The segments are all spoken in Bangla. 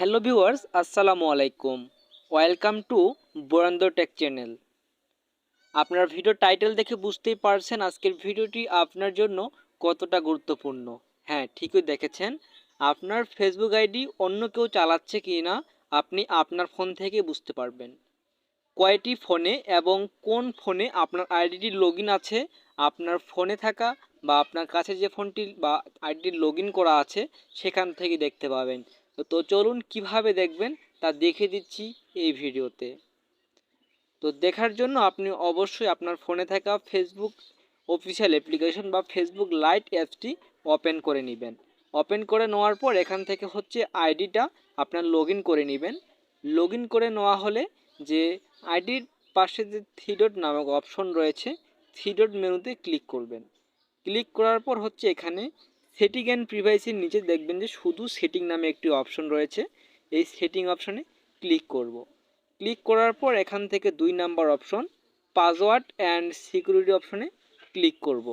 হ্যালো ভিউয়ার্স, আসসালামু আলাইকুম। Welcome to Barendra tech channel. আপনার ভিডিও টাইটেল দেখে বুঝতেই পারছেন আজকের ভিডিওটি আপনার জন্য কতটা গুরুত্বপূর্ণ। হ্যাঁ ঠিকই দেখেছেন। আপনার ফেসবুক আইডি অন্য কেউ চালাচ্ছে কি না আপনি আপনার ফোন থেকে বুঝতে পারবেন। কয়টি ফোনে এবং কোন ফোনে আপনার আইডিটি লগ আছে, আপনার ফোনে থাকা বা আপনার কাছে যে ফোনটি বা আইডিটি লগ করা আছে, সেখান থেকে দেখতে পাবেন। তো চলুন কীভাবে দেখবেন তা দেখে দিচ্ছি এই ভিডিওতে। তো দেখার জন্য আপনি অবশ্যই আপনার ফোনে থাকা ফেসবুক অফিসিয়াল অ্যাপ্লিকেশন বা ফেসবুক লাইট অ্যাপসটি ওপেন করে নেবেন। ওপেন করে নেওয়ার পর এখান থেকে হচ্ছে আইডিটা আপনার লগ করে নেবেন। লগ করে নেওয়া হলে যে আইডির পাশে যে থ্রি ডট নামক অপশন রয়েছে থ্রি ডট মেনুতে ক্লিক করবেন। ক্লিক করার পর হচ্ছে এখানে সেটিং অ্যান্ড প্রিভাইসির নিচে দেখবেন যে শুধু সেটিং নামে একটি অপশন রয়েছে এই সেটিং অপশনে ক্লিক করব। ক্লিক করার পর এখান থেকে দুই number option password and security অপশনে ক্লিক করব।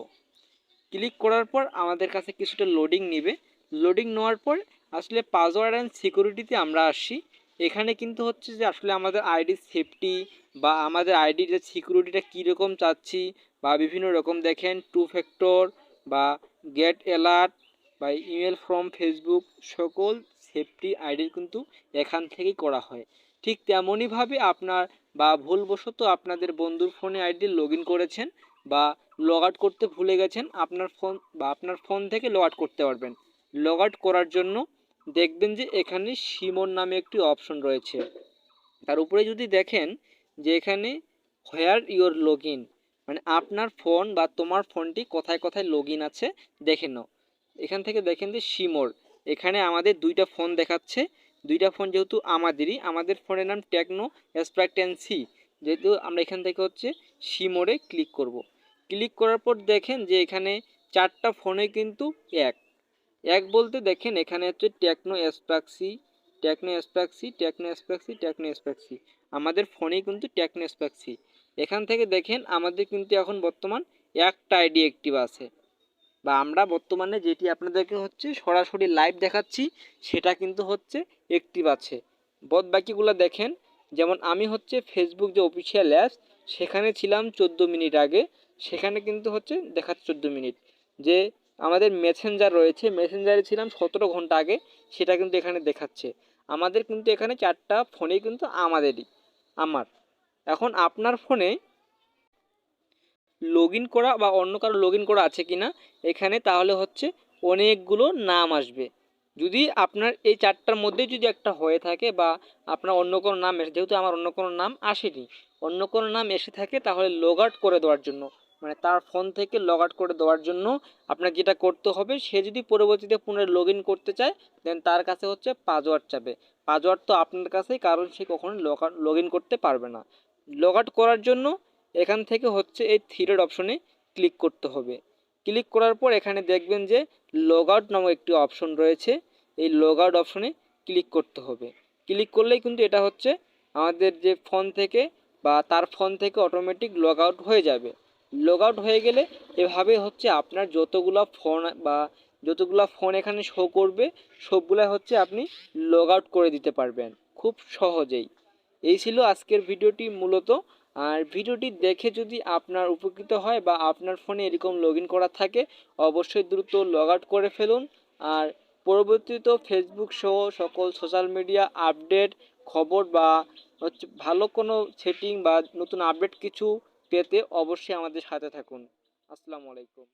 ক্লিক করার পর আমাদের কাছে কিছুটা লোডিং নেবে লোডিং নেওয়ার পর আসলে পাসওয়ার্ড অ্যান্ড সিকিউরিটিতে আমরা আসি এখানে কিন্তু হচ্ছে যে আসলে আমাদের আইডি সেফটি বা আমাদের আইডির যে সিকিউরিটিটা কীরকম চাচ্ছি বা বিভিন্ন রকম দেখেন টু ফ্যাক্টর বা গেট অ্যালার্ট বা ইমেল ফ্রম ফেসবুক সকল সেফটি আইডি কিন্তু এখান থেকেই করা হয়। ঠিক তেমনইভাবে আপনার বা ভুলবশত আপনাদের বন্ধুর ফোনে আইডি লগ করেছেন বা লগ আউট করতে ভুলে গেছেন, আপনার ফোন বা আপনার ফোন থেকে লগ আউট করতে পারবেন। লগ করার জন্য দেখবেন যে এখানে সিমন নামে একটি অপশন রয়েছে। তার উপরে যদি দেখেন যে এখানে হোয়ার ইউর লগ মানে আপনার ফোন বা তোমার ফোনটি কোথায় কোথায় লগ আছে, দেখে নাও। এখান থেকে দেখেন যে সিমোর এখানে আমাদের দুইটা ফোন দেখাচ্ছে। দুইটা ফোন যেহেতু আমাদেরই, আমাদের ফোনের নাম টেকনো স্প্রাইট টেন সি যেহেতু আমরা এখান থেকে হচ্ছে সিমোরে ক্লিক করব। ক্লিক করার পর দেখেন যে এখানে চারটা ফোনে কিন্তু এক। এক বলতে দেখেন এখানে হচ্ছে টেকনো এসপ্যাক্সি টেকনো এসপ্যাক্সি টেকনো এসপ্যাক্সি টেকনো এসপ্যাক্সি আমাদের ফোনেই কিন্তু টেকনো এসপ্যাক্সি এখান থেকে দেখেন আমাদের কিন্তু এখন বর্তমান একটা আইডি অ্যাক্টিভ আছে। বা আমরা বর্তমানে যেটি আপনাদেরকে হচ্ছে সরাসরি লাইভ দেখাচ্ছি, সেটা কিন্তু হচ্ছে অ্যাক্টিভ আছে। বদ বাকিগুলো দেখেন, যেমন আমি হচ্ছে ফেসবুক যে অফিসিয়াল অ্যাপস সেখানে ছিলাম চোদ্দ মিনিট আগে, সেখানে কিন্তু হচ্ছে দেখাচ্ছে চোদ্দ মিনিট। যে আমাদের মেসেঞ্জার রয়েছে মেসেঞ্জারে ছিলাম সতেরো ঘণ্টা আগে, সেটা কিন্তু এখানে দেখাচ্ছে। আমাদের কিন্তু এখানে চারটা ফোনেই কিন্তু আমাদেরই, আমার। এখন আপনার ফোনে লগ করা বা অন্য কারও লগ করা আছে কি না এখানে তাহলে হচ্ছে অনেকগুলো নাম আসবে। যদি আপনার এই চারটার মধ্যে যদি একটা হয়ে থাকে বা আপনার অন্য কোনো নাম এসে, যেহেতু আমার অন্য কোনো নাম আসেনি, অন্য কোনো নাম এসে থাকে তাহলে লগ আউট করে দেওয়ার জন্য মানে তার ফোন থেকে লগ আউট করে দেওয়ার জন্য আপনার যেটা করতে হবে, সে যদি পরবর্তীতে পুনরায় লগ করতে চায় দেন তার কাছে হচ্ছে পাসওয়ার্ড চাবে পাসওয়ার্ড তো আপনার কাছেই, কারণ সে কখনো লগ লগ করতে পারবে না। লগ আউট করার জন্য এখান থেকে হচ্ছে এই থ্রিডের অপশনে ক্লিক করতে হবে। ক্লিক করার পর এখানে দেখবেন যে লগ আউট নামক একটি অপশন রয়েছে, এই লগ আউট অপশনে ক্লিক করতে হবে। ক্লিক করলেই কিন্তু এটা হচ্ছে আমাদের যে ফোন থেকে বা তার ফোন থেকে অটোমেটিক লগ আউট হয়ে যাবে। লগ আউট হয়ে গেলে এভাবে হচ্ছে আপনার যতগুলো ফোন বা যতগুলো ফোন এখানে শো করবে, সবগুলো হচ্ছে আপনি লগ আউট করে দিতে পারবেন। খুব সহজেই। এই ছিল আজকের ভিডিওটি মূলত। আর ভিডিওটি দেখে যদি আপনার উপকৃত হয় বা আপনার ফোনে এরকম লগ করা থাকে, অবশ্যই দ্রুত লগ আউট করে ফেলুন। আর পরবর্তীত ফেসবুক সহ সকল সোশ্যাল মিডিয়া আপডেট খবর বা হচ্ছে ভালো কোনো সেটিং বা নতুন আপডেট কিছু পেতে অবশ্যই আমাদের সাথে থাকুন। আসসালামু আলাইকুম।